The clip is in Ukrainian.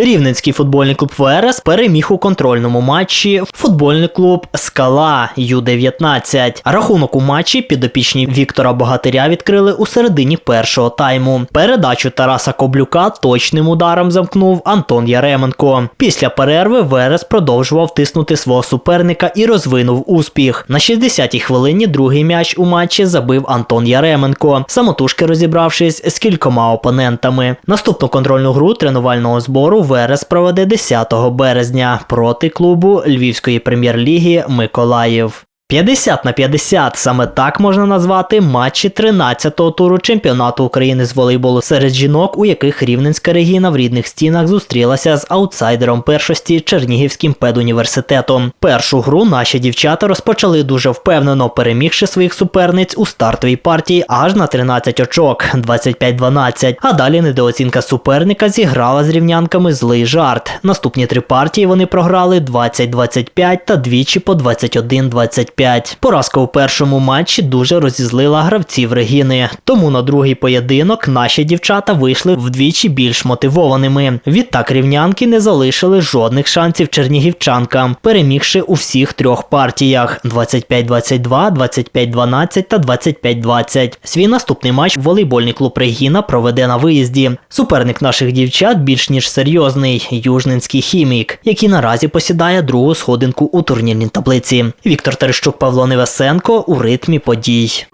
Рівненський футбольний клуб ВРС переміг у контрольному матчі футбольний клуб Скала Ю-19. Рахунок у матчі підопічні Віктора Богатиря відкрили у середині першого тайму. Передачу Тараса Коблюка точним ударом замкнув Антон Яременко. Після перерви ВРС продовжував тиснути свого суперника і розвинув успіх. На 60-й хвилині другий м'яч у матчі забив Антон Яременко, самотужки розібравшись з кількома опонентами. Наступну контрольну гру тренувального збору Верес проведе 10 березня проти клубу Львівської прем'єр-ліги Миколаїв. 50 на 50 саме так можна назвати матчі 13-го туру чемпіонату України з волейболу серед жінок, у яких Рівненська Регіна в рідних стінах зустрілася з аутсайдером першості Чернігівським педуніверситетом. Першу гру наші дівчата розпочали дуже впевнено, перемігши своїх суперниць у стартовій партії аж на 13 очок 25-12. А далі недооцінка суперника зіграла з рівнянками злий жарт. Наступні три партії вони програли 20-25 та двічі по 21-25. Поразка у першому матчі дуже розізлила гравців Регіни. Тому на другий поєдинок наші дівчата вийшли вдвічі більш мотивованими. Відтак рівнянки не залишили жодних шансів чернігівчанкам, перемігши у всіх трьох партіях: 25-22, 25-12 та 25-20. Свій наступний матч волейбольний клуб Регіна проведе на виїзді. Суперник наших дівчат більш ніж серйозний южненський хімік, який наразі посідає другу сходинку у турнірній таблиці. Віктор Терещук, Павло Невесенко у ритмі подій.